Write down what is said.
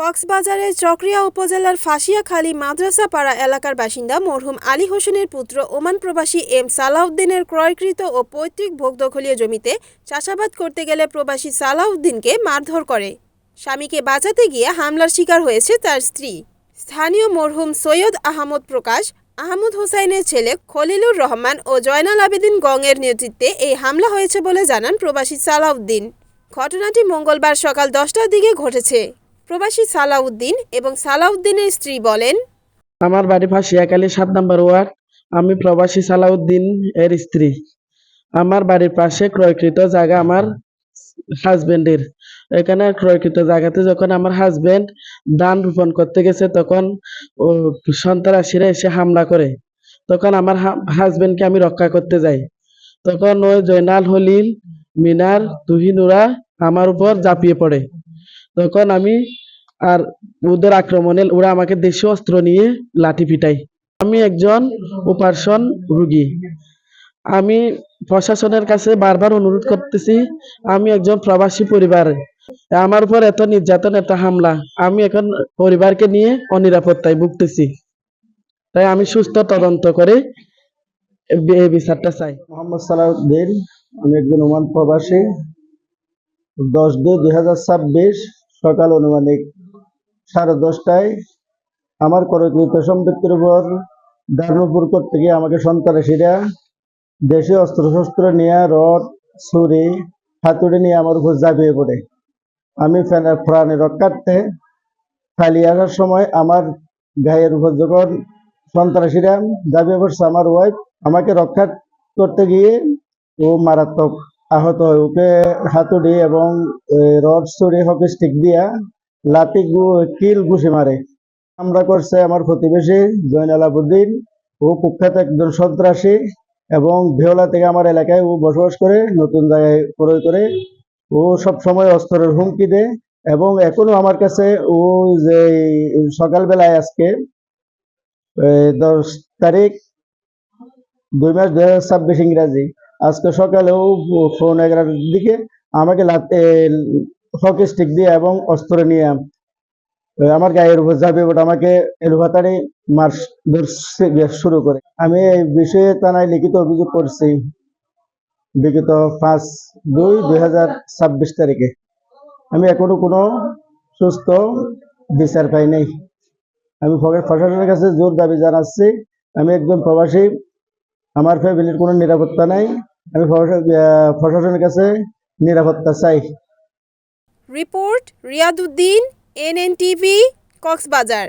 কক্সবাজারের চকরিয়া উপজেলার ফাঁসিয়াখালী মাদ্রাসাপাড়া এলাকার বাসিন্দা মরহুম আলী হোসেনের পুত্র ওমান প্রবাসী এম সালাউদ্দিনের ক্রয়কৃত ও পৈতৃক ভোগদখলীয় জমিতে চাষাবাদ করতে গেলে প্রবাসী সালাউদ্দিনকে মারধর করে। স্বামীকে বাঁচাতে গিয়ে হামলার শিকার হয়েছে তার স্ত্রী। স্থানীয় মরহুম সৈয়দ আহমদ প্রকাশ, আহমদ হোসাইনের ছেলে খলিলুর রহমান ও জয়নাল আবেদিন গংয়ের নেতৃত্বে এই হামলা হয়েছে বলে জানান প্রবাসী সালাউদ্দিন। ঘটনাটি মঙ্গলবার সকাল দশটার দিকে ঘটেছে। প্রবাসী সালাউদ্দিন এবং সালাউদ্দিনের স্ত্রী বলেন, আমার বাড়ি ফাঁসিয়াখালী, সাত নম্বর ওয়ার্ড। আমি প্রবাসী সালাউদ্দিন এর স্ত্রী। আমার বাড়ির পাশে ক্রয়কৃত জায়গা আমার হাজবেন্ডের এখানে ক্রয়কৃত জায়গাতে যখন আমার হাজবেন্ড ধান রোপণ করতে গেছে, তখন সন্ত্রাসীরা এসে হামলা করে। তখন আমার হাজবেন্ডকে আমি রক্ষা করতে যাই। তখন ওই জয়নাল হলিল, মিনার, তুহিনুরা আমার উপর ঝাঁপিয়ে পড়ে। তখন আমি আর ওদের আক্রমণে ওরা আমাকে দেশীয় অস্ত্র নিয়ে লাঠি পিটাই আমি একজন উপার্সন রুগী। আমি প্রশাসনের কাছে বারবার অনুরোধ করতেছি, আমি একজন প্রবাসী পরিবার। আমার উপর এত নির্যাতন, এত হামলা, আমি এখন পরিবারকে নিয়ে অনিরাপত্তায় ভুগতেছি। তাই আমি সুস্থ তদন্ত করে বিচারটা চাই। মোহাম্মদ সালাউদ্দিন, আমি একজন ওমান প্রবাসী। দশ দুই দুই হাজার ছাব্বিশ সকাল অনুমানিক সাড়ে দশটায় আমার করকৃত সম্পত্তির উপর দারুপুর করতে গিয়ে আমাকে সন্ত্রাসীরা দেশীয় অস্ত্র শস্ত্র নিয়ে, রড, ছুরি, হাতুড়ি নিয়ে আমার উপর ঝাঁপিয়ে পড়ে। আমি প্রাণে রক্ষার্থে ফালিয়ে আসার সময় আমার গায়ের উপর যখন সন্ত্রাসীরা ঝাঁপিয়ে পড়ছে, আমার ওয়াইফ আমাকে রক্ষা করতে গিয়ে ও মারাত্মক আহত হয়। ওকে হাতুড়ি এবং রড, ছুরি হকি স্টিক দিয়া লাতি কিল ঘুষি মারে। আমরা করছে আমার প্রতিবেশী জয়নাল আবুদ্দিন। ও কুখ্যাত একজন সন্ত্রাসী এবং ভেওলা থেকে আমার এলাকায় ও বসবাস করে, নতুন জায়গায় ক্রয় করে। ও সব সময় অস্ত্রের হুমকি দেয় এবং এখনও আমার কাছে ও যে সকালবেলায় আজকে দশ তারিখ, দুই মাস দুই হাজার ছাব্বিশ ইংরাজি, আজকে সকালেও ফোন এগারোটার দিকে আমাকে হকি স্টিক দিয়ে এবং অস্ত্র নিয়ে আমার গায়ের উপর যাবে ওটা আমাকে এলোভাতারি মার শুরু করে। আমি এই বিষয়ে থানায় লিখিত অভিযোগ করছি। বিগত পাঁচ দুই দুই তারিখে। আমি এখনও কোনো সুস্থ বিচার পাই নাই। আমি ফ- প্রশাসনের কাছে জোর দাবি জানাচ্ছি। আমি একজন প্রবাসী। আমার ফ্যামিলির কোনো নিরাপত্তা নাই। আমি প্রশাসনের কাছে নিরাপত্তা চাই। Report Riyaduddin NNTV Cox's Bazar.